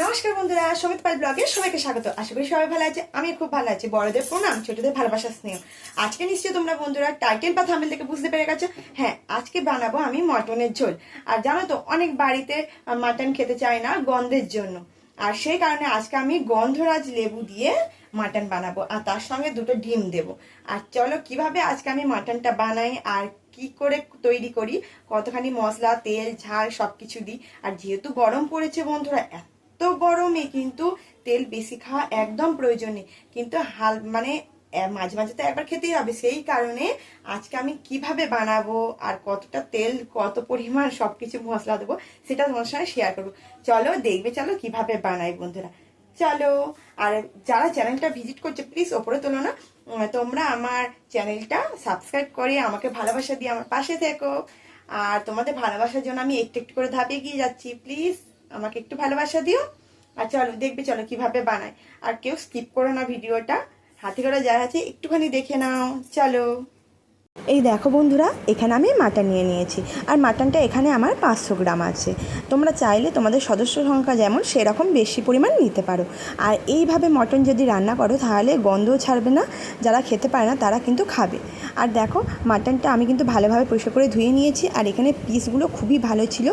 নমস্কার বন্ধুরা, সমিত পাল ব্লগে সবাইকে স্বাগত। আশা করি সবাই ভালো আছে, আমি খুব ভালো আছি। বড়দের প্রণাম, ছোটদের ভালোবাসা, স্নেহ। আজকে নিশ্চয়ই তোমরা বন্ধুরা টাইটেল বা থাম্বেল থেকে বুঝতে পেরে গেছো। হ্যাঁ আজকে বানাবো আমি মটনের ঝোল। আর জানো তো, অনেক বাড়িতে মাটন খেতে চায় না গন্ধের জন্য। আর সেই কারণে আজকে আমি গন্ধরাজ লেবু দিয়ে মাটন বানাবো, আর তার সঙ্গে দুটো ডিম দেব। আর চলো, কীভাবে আজকে আমি মাটনটা বানাই, আর কি করে তৈরি করি, কতখানি মশলা, তেল, ঝাল সবকিছু দিই। আর যেহেতু গরম পড়েছে বন্ধুরা, এত গরমে কিন্তু তেল বেশি খাওয়া একদম প্রয়োজন নেই কিন্তু হাল মানে মাঝে মাঝে তো একবার খেতেই হবে। সেই কারণে আজকে আমি কীভাবে বানাবো আর কতটা তেল, কত পরিমাণ সবকিছু মশলা দেবো, সেটা তোমার সঙ্গে শেয়ার করব। চলো, দেখবে চলো কীভাবে বানাই বন্ধুরা। চলো, আর যারা চ্যানেলটা ভিজিট করছে প্লিজ ওপরে তোলো না। তোমরা আমার চ্যানেলটা সাবস্ক্রাইব করে আমাকে ভালোবাসা দিয়ে আমার পাশে থেকো। আর তোমাদের ভালোবাসার জন্য আমি একটু একটু করে ধাপে এগিয়ে যাচ্ছি। প্লিজ আমাকে একটু ভালোবাসা দিও। আর চলো, দেখবে চলো কীভাবে বানায়। আর কেউ স্কিপ করো না ভিডিওটা। হাতে করে যা আছে, একটুখানি দেখে নাও। চলো। এই দেখো বন্ধুরা, এখানে আমি মাটন নিয়ে নিয়েছি। আর মাটনটা এখানে আমার পাঁচশো গ্রাম আছে। তোমরা চাইলে তোমাদের সদস্য সংখ্যা যেমন সেরকম বেশি পরিমাণ নিতে পারো। আর এইভাবে মটন যদি রান্না করো, তাহলে গন্ধও ছাড়বে না, যারা খেতে পারে না তারা কিন্তু খাবে। আর দেখো, মাটনটা আমি কিন্তু ভালোভাবে পরিষ্কার করে ধুয়ে নিয়েছি। আর এখানে পিসগুলো খুবই ভালো ছিল।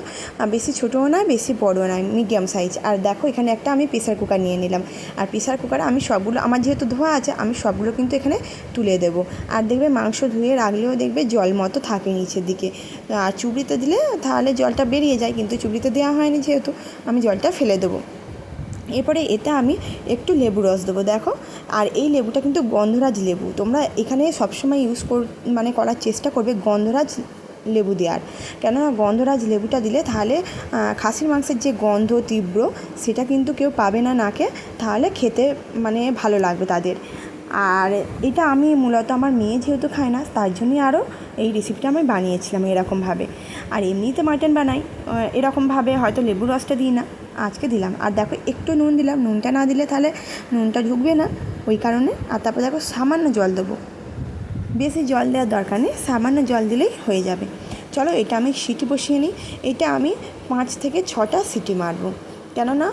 বেশি ছোটোও নয়, বেশি বড়ও নয় মিডিয়াম সাইজ আর দেখো, এখানে একটা আমি প্রেসার কুকার নিয়ে নিলাম। আর প্রেসার কুকারে আমি সবগুলো, আমার যেহেতু ধোয়া আছে, আমি সবগুলো কিন্তু এখানে তুলে দেবো। আর দেখবে মাংস ধুয়ে রাখলেও দেখবে জল মতো থাকে নিচের দিকে। আর চুবড়িতে দিলে তাহলে জলটা বেরিয়ে যায়, কিন্তু চুবড়িতে দেওয়া হয়নি যেহেতু, আমি জলটা ফেলে দেবো। এরপরে এতে আমি একটু লেবু রস দেবো, দেখো। আর এই লেবুটা কিন্তু গন্ধরাজ লেবু। তোমরা এখানে সবসময় ইউজ কর মানে করার চেষ্টা করবে গন্ধরাজ লেবু দেওয়ার। কেননা গন্ধরাজ লেবুটা দিলে তাহলে খাসির মাংসের যে গন্ধ তীব্র, সেটা কিন্তু কেউ পাবে না নাকে, তাহলে খেতে মানে ভালো লাগবে তাদের। আর এটা আমি মূলত আমার মেয়ে যেহেতু খায় না, তার জন্যই আরও এই রেসিপিটা আমি বানিয়েছিলাম এরকমভাবে। আর এমনিতে মাটন বানাই এরকমভাবে হয়তো লেবু রসটা দিই না, আজকে দিলাম। আর দেখো, একটু নুন দিলাম, নুনটা না দিলে তাহলে নুনটা ঢুকবে না, ওই কারণে। আর তারপর দেখো, সামান্য জল দেবো। বেশি জল দেওয়ার দরকার নেই, সামান্য জল দিলেই হয়ে যাবে। চলো, এটা আমি সিটি বসিয়ে নিই। এটা আমি পাঁচ থেকে ছটা সিটি মারবো। কেননা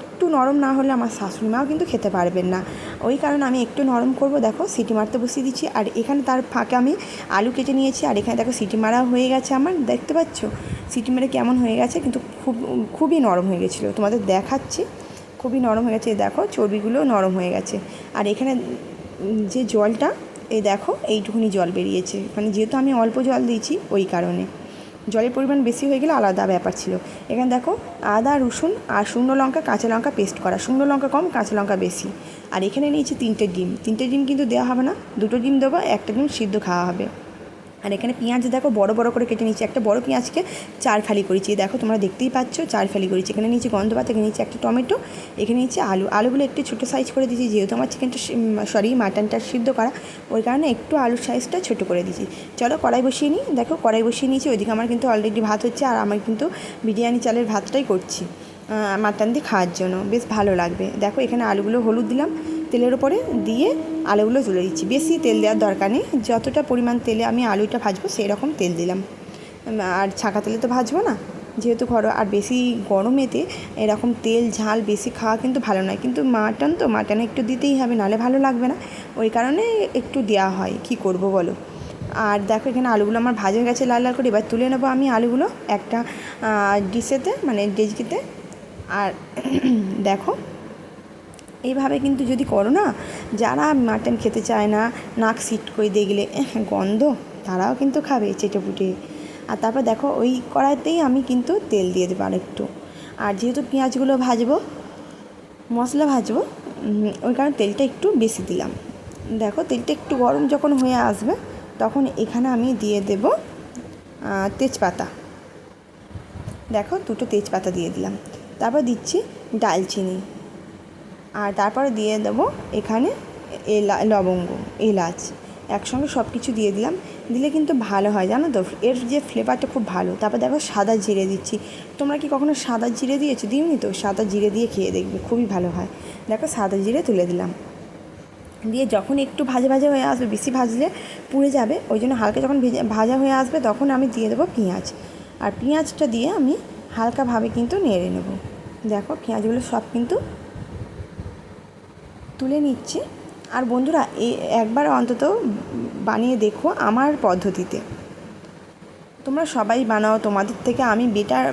একটু নরম না হলে আমার শাশুড়ি মাও কিন্তু খেতে পারবেন না। ওই কারণে আমি একটু নরম করব। দেখো, সিটি মারতে বসিয়ে দিচ্ছি। আর এখানে তার ফাঁকে আমি আলু কেটে নিয়েছি। আর এখানে দেখো, সিটি মারা হয়ে গেছে আমার। দেখতে পাচ্ছ? সিটি মেরে কেমন হয়ে গেছে, কিন্তু খুব, খুবই নরম হয়ে গেছিল। তোমাদের দেখাচ্ছি। খুবই নরম হয়ে গেছে। দেখো, চর্বিগুলো নরম হয়ে গেছে। আর এখানে যে জলটা, এই দেখো, এইটুকুনি জল বেরিয়েছে। মানে যেহেতু আমি অল্প জল দিয়েছি, ওই কারণে। জলের পরিমাণ বেশি হয়ে গেলে আলাদা ব্যাপার ছিল। এখানে দেখো আদা, রসুন আর শুকনো লঙ্কা, কাঁচা লঙ্কা পেস্ট করা। শুকনো লঙ্কা কম, কাঁচা লঙ্কা বেশি। আর এখানে নিয়েছি তিনটে ডিম। তিনটে ডিম কিন্তু দেওয়া হবে না। দুটো ডিম দেবো, একটা ডিম সিদ্ধ খাওয়া হবে। আর এখানে পেঁয়াজ দেখো বড় বড় করে কেটে নিচ্ছি একটা বড় পেঁয়াজকে চার ফালি করেছি। দেখো তোমরা দেখতেই পাচ্ছ, চার ফালি করেছি। এখানে নিচে গন্ধ পাতা এখানে নিচে একটা টমেটো, এখানে নিচে আলু। আলুগুলো একটু ছোটো সাইজ করে দিয়েছি, যেহেতু আমার চিকেনটা সরি মাটনটা সিদ্ধ করা। ওই কারণে একটু আলুর সাইজটা ছোটো করে দিয়েছি। চলো কড়াই বসিয়ে নিই। দেখো কড়াই বসিয়ে নিয়েছি। ওইদিকে আমার কিন্তু অলরেডি ভাত হচ্ছে আর আমার কিন্তু বিরিয়ানি চালের ভাতটাই করছি মাটন দিয়ে খাওয়ার জন্য। বেশ ভালো লাগবে। দেখো এখানে আলুগুলো হলুদ দিলাম। তেলের ওপরে দিয়ে আলুগুলো তুলে দিচ্ছি। বেশি তেল দেওয়ার দরকার নেই। যতটা পরিমাণ তেলে আমি আলুটা ভাজবো সেই রকম তেল দিলাম। আর ছাঁকা তেলে তো ভাজবো না। যেহেতু ঘরোয়া, আর বেশি গরমেতে এরকম তেল, ঝাল বেশি খাওয়া কিন্তু ভালো নয়। কিন্তু মাটন তো, মাটনে একটু দিতেই হবে, নাহলে ভালো লাগবে না। ওই কারণে একটু দেওয়া হয়। কি করব বলো? আর দেখো, এখানে আলুগুলো আমার ভাজা হয়ে গেছে লাল লাল করে। এবার তুলে নেব আমি আলুগুলো একটা ডিশেতে মানে ডেজকিতে আর দেখো এইভাবে কিন্তু যদি করো না যারা মাটন খেতে চায় না নাক সিট করে দেখলে "এহ, গন্ধ তারাও কিন্তু খাবে চেটে পুটে আর তারপর দেখো ওই কড়াইতেই আমি কিন্তু তেল দিয়ে দেবো একটু আর যেহেতু পেঁয়াজগুলো ভাজবো মশলা ভাজবো ওই কারণে তেলটা একটু বেশি দিলাম। দেখো তেলটা একটু গরম যখন হয়ে আসবে তখন এখানে আমি দিয়ে দেব তেজপাতা। দেখো দুটো তেজপাতা দিয়ে দিলাম। তারপর দিচ্ছি ডালচিনি। আর তারপরে দিয়ে দেবো এখানে এলা লবঙ্গ, এলাচ। একসঙ্গে সব কিছু দিয়ে দিলাম। দিলে কিন্তু ভালো হয়, জানো তো? এর যে ফ্লেভারটা খুব ভালো। তারপর দেখো সাদা জিরে দিচ্ছি। তোমরা কি কখনো সাদা জিরে দিয়েছ? দিওনি তো? সাদা জিরে দিয়ে খেয়ে দেখবে, খুবই ভালো হয়। দেখো সাদা জিরে তুলে দিলাম। দিয়ে যখন একটু ভাজা ভাজা হয়ে আসবে, বেশি ভাজলে পুড়ে যাবে, ওই জন্য হালকা যখন ভেজে- ভাজা হয়ে আসবে, তখন আমি দিয়ে দেবো পেঁয়াজ। আর পেঁয়াজটা দিয়ে আমি হালকাভাবে কিন্তু নেড়ে নেব। দেখো পেঁয়াজগুলো সব কিন্তু তুলে নিচ্ছি। আর বন্ধুরা একবার অন্তত বানিয়ে দেখো আমার পদ্ধতিতে। তোমরা সবাই বানাও, তোমাদের থেকে আমি বেটার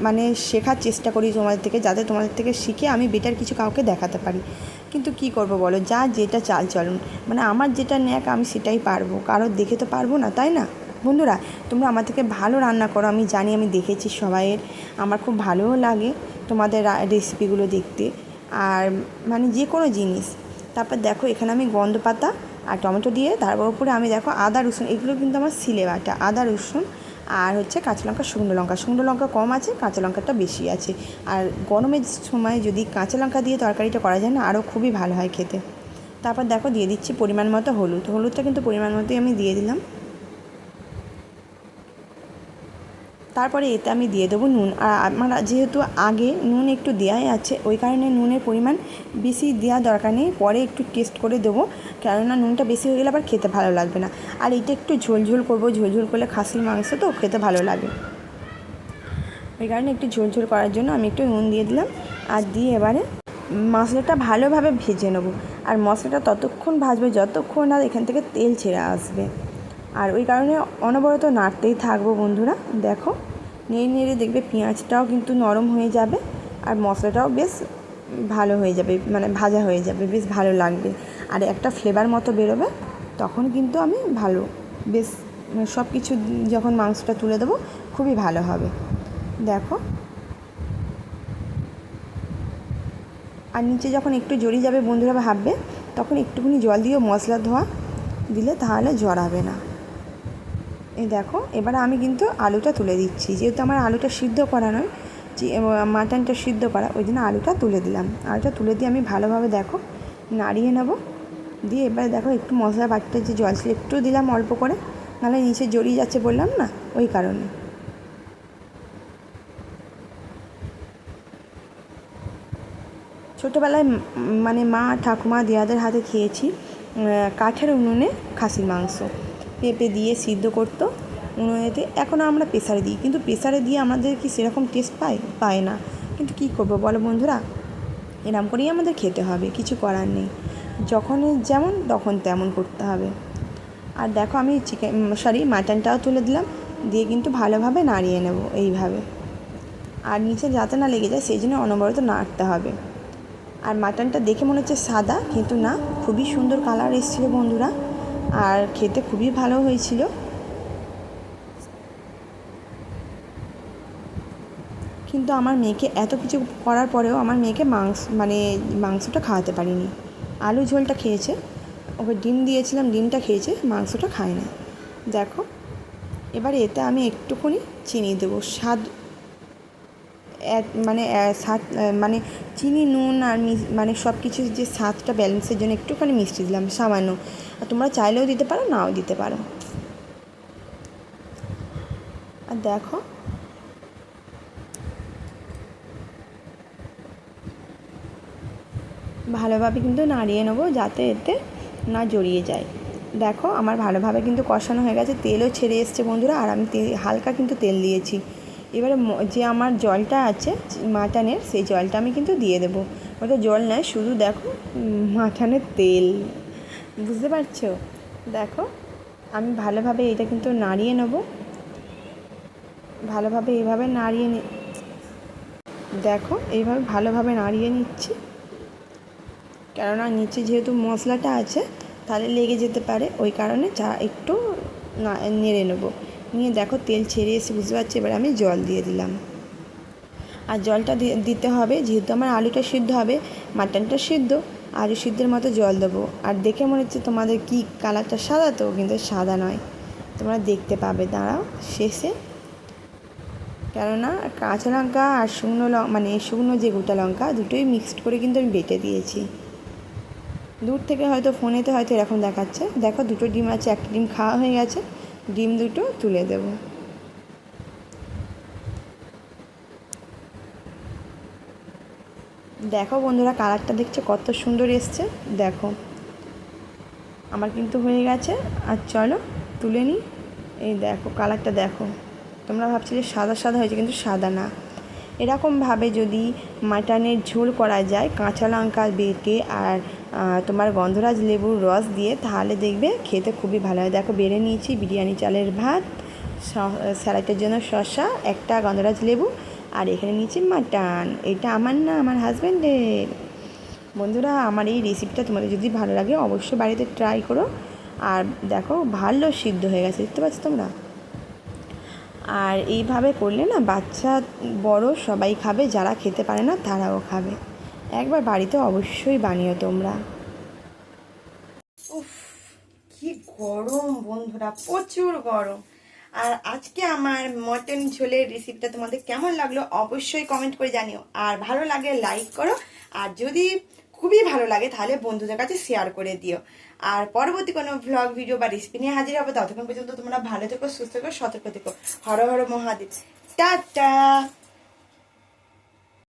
মানে শেখার চেষ্টা করি তোমাদের থেকে, যাতে তোমাদের থেকে শিখে আমি বেটার কিছু কাউকে দেখাতে পারি। কিন্তু কি করব বলো? যা যেটা চাল চলন। মানে আমার যেটা ন্যাক, আমি সেটাই পারব। কারোর দেখে তো পারব না, তাই না? বন্ধুরা, তোমরা আমার থেকে ভালো রান্না করো, আমি জানি আমি দেখেছি সবাইয়ের। আমার খুব ভালোও লাগে তোমাদের রেসিপিগুলো দেখতে। আর মানে যে কোনো জিনিস। তারপর দেখো এখানে আমি গন্ধ পাতা আর টমেটো দিয়ে, তারপর উপরে আমি দেখো আদা, রসুন, এগুলো কিন্তু আমার সিলে বাটা। আদা, রসুন আর হচ্ছে কাঁচা লঙ্কা, শুকনো লঙ্কা। শুকনো লঙ্কা কম আছে, কাঁচা লঙ্কাটা বেশি আছে। আর গরমের সময় যদি কাঁচা লঙ্কা দিয়ে তরকারিটা করা যায় না, আরও খুবই ভালো হয় খেতে। তারপর দেখো দিয়ে দিচ্ছি পরিমাণ মতো হলুদ। হলুদটা কিন্তু পরিমাণ মতোই আমি দিয়ে দিলাম। তারপরে এতে আমি দিয়ে দেবো নুন। আর আমার যেহেতু আগে নুন একটু দেওয়াই আছে, ওই কারণে নুনের পরিমাণ বেশি দেওয়া দরকার নেই। পরে একটু টেস্ট করে দেবো, কেননা নুনটা বেশি হয়ে গেলে আবার খেতে ভালো লাগবে না। আর এটা একটু ঝোল ঝোল করব ঝোল ঝোল করলে খাসির মাংস তো খেতে ভালো লাগে। ওই কারণে একটু ঝোল ঝোল করার জন্য আমি একটু নুন দিয়ে দিলাম। আর দিয়ে এবারে মশলাটা ভালোভাবে ভেজে নেব। আর মশলাটা ততক্ষণ ভাজবে, যতক্ষণ না এখান থেকে তেল ছেড়ে আসবে। আর ওই কারণে অনবরত নাড়তেই থাকব বন্ধুরা। দেখো, নেড়ে নেড়ে দেখবে পেঁয়াজটাও কিন্তু নরম হয়ে যাবে আর মশলাটাও বেশ ভালো হয়ে যাবে মানে ভাজা হয়ে যাবে, বেশ ভালো লাগবে। আর একটা ফ্লেভার মতো বেরোবে, তখন কিন্তু আমি ভালো, বেশ সব কিছু যখন মাংসটা তুলে দেবো, খুবই ভালো হবে। দেখো। আর নিচে যখন একটু জড়িয়ে যাবে বন্ধুরা ভাববে, তখন একটুখানি জল দিয়ে মশলা ধোয়া দিলে তাহলে জড়াবে না। এই দেখো, এবার আমি কিন্তু আলুটা তুলে দিচ্ছি। যেহেতু আমার আলুটা সিদ্ধ করা নয়, যে মাটনটা সিদ্ধ করা, ওই জন্য আলুটা তুলে দিলাম। আলুটা তুলে দিয়ে আমি ভালোভাবে দেখো, নাড়িয়ে নেব। দিয়ে এবার দেখো, একটু মশলা বাটতে যে জল ছিল, একটু দিলাম অল্প করে, নাহলে নিচে জড়িয়ে যাচ্ছে বললাম না, ওই কারণে। ছোটোবেলায় মানে মা ঠাকুমা দেয়াদের হাতে খেয়েছি কাঠের উনুনে খাসির মাংস। পেঁপে দিয়ে সিদ্ধ করতো উনুনেতে। এখনও আমরা প্রেসারে দিই। কিন্তু প্রেসারে দিয়ে আমাদের কি সেরকম টেস্ট পাই পায় না। কিন্তু কী করব বলো বন্ধুরা? এরম করেই আমাদের খেতে হবে। কিছু করার নেই। যখন যেমন তখন তেমন করতে হবে। আর দেখো আমি চিকেন সরি মাটনটাও তুলে দিলাম। দিয়ে কিন্তু ভালোভাবে নাড়িয়ে নেব এইভাবে। আর নিচে যাতে না লেগে যায় সেই জন্য অনবরত নাড়তে হবে। আর মাটনটা দেখে মনে হচ্ছে সাদা, কিন্তু না, খুবই সুন্দর কালার এসেছিল বন্ধুরা। আর খেতে খুবই ভালো হয়েছিল। কিন্তু আমার মেয়েকে এত কিছু করার পরেও আমার মেয়েকে মাংস মানে মাংসটা খাওয়াতে পারিনি। আলু ঝোলটা খেয়েছে, ওকে ডিম দিয়েছিলাম, ডিমটা খেয়েছে, মাংসটা খায় না। দেখো, এবারে এতে আমি একটুখানি চিনি দেবো। স্বাদ মানে স্বাদ মানে চিনি, নুন আর মানে সব কিছু যে স্বাদটা ব্যালেন্সের জন্য একটুখানি মিষ্টি দিলাম, সামান্য। আর তোমরা চাইলেও দিতে পারো, নাও দিতে পারো। আর দেখো। ভালোভাবে কিন্তু নাড়িয়ে নেব যাতে এতে না জড়িয়ে যায়। দেখো, আমার ভালোভাবে কিন্তু কষানো হয়ে গেছে, তেলও ছেড়ে এসছে বন্ধুরা, আর আমি হালকা কিন্তু তেল দিয়েছি। এবারে যে আমার জলটা আছে, মাটানের, সেই জলটা আমি কিন্তু দিয়ে দেবো। ওটা জল নয়, শুধু দেখো মাটনের তেল। বুঝতে পারছ? দেখো, আমি ভালোভাবে এটা কিন্তু নাড়িয়ে নেব। ভালোভাবে এইভাবে নাড়িয়ে নি দেখো, এইভাবে ভালোভাবে নাড়িয়ে নিচ্ছি। কেননা নিচে যেহেতু মশলাটা আছে, তাহলে লেগে যেতে পারে। ওই কারণে চা একটু নেড়ে নেব। নিয়ে দেখো, তেল ছেড়ে এসে বুঝতে পারছি? এবার আমি জল দিয়ে দিলাম। আর জলটা দিতে হবে, যেহেতু আমার আলুটা সিদ্ধ হবে, মাটনটা সিদ্ধ আলু সিদ্ধের মতো জল দেবো। আর দেখে মনে হচ্ছে তোমাদের কি কালারটা সাদা তো, কিন্তু সাদা নয়। তোমরা দেখতে পাবে, দাঁড়াও, শেষে। কেননা কাঁচা লঙ্কা আর শুকনো মানে শুকনো যে গোটা লঙ্কা, দুটোই মিক্সড করে কিন্তু আমি বেটে দিয়েছি। দূর থেকে হয়তো ফোনেতে হয়তো এরকম দেখাচ্ছে। দেখো দুটো ডিম আছে, একটা ডিম খাওয়া হয়ে গেছে, ডিম দুটো তুলে দেবো। দেখো বন্ধুরা, কালারটা দেখছে, কত সুন্দর এসছে। দেখো, আমার কিন্তু হয়ে গেছে। আর চলো, তুলে নিই এই দেখো, কালারটা দেখো। তোমরা ভাবছিলে সাদা সাদা হয়েছে, কিন্তু সাদা না। এরকমভাবে যদি মাটনের ঝোল করা যায়, কাঁচা লঙ্কা বেটে আর তোমার গন্ধরাজ লেবুর রস দিয়ে, তাহলে দেখবে খেতে খুবই ভালো হয়। দেখো, বেড়ে নিয়েছি বিরিয়ানি চালের ভাত স্যালাডের জন্য শসা, একটা গন্ধরাজ লেবু আর এখানে নিয়েছি মাটন। এটা আমার না, আমার হাজব্যান্ডের বন্ধুরা, আমার এই রেসিপিটা তোমাদের যদি ভালো লাগে, অবশ্যই বাড়িতে ট্রাই করো। আর দেখো, ভালো সিদ্ধ হয়ে গেছে, দেখতে পাচ্ছ তোমরা? আর এইভাবে করলে না, বাচ্চা, বড় সবাই খাবে, যারা খেতে পারে না, তারাও খাবে। একবার বাড়িতে অবশ্যই বানিও তোমরা। উফ, কি গরম বন্ধুরা, প্রচুর গরম। আর আজকে আমার মটন ঝোলের রেসিপিটা তোমাদের কেমন লাগল অবশ্যই কমেন্ট করে জানিও। আর ভালো লাগে লাইক করো। আর যদি খুবই ভালো লাগে তাহলে বন্ধুদের কাছে শেয়ার করে দিও। আর পরবর্তী কোনো ভ্লগ ভিডিও বা রেসিপি নিয়ে হাজির হবে ততক্ষণ পর্যন্ত তোমরা ভালো থেকো, সুস্থ থেকো, সতর্ক থেকো। হর হর মহাদেব। টাটা!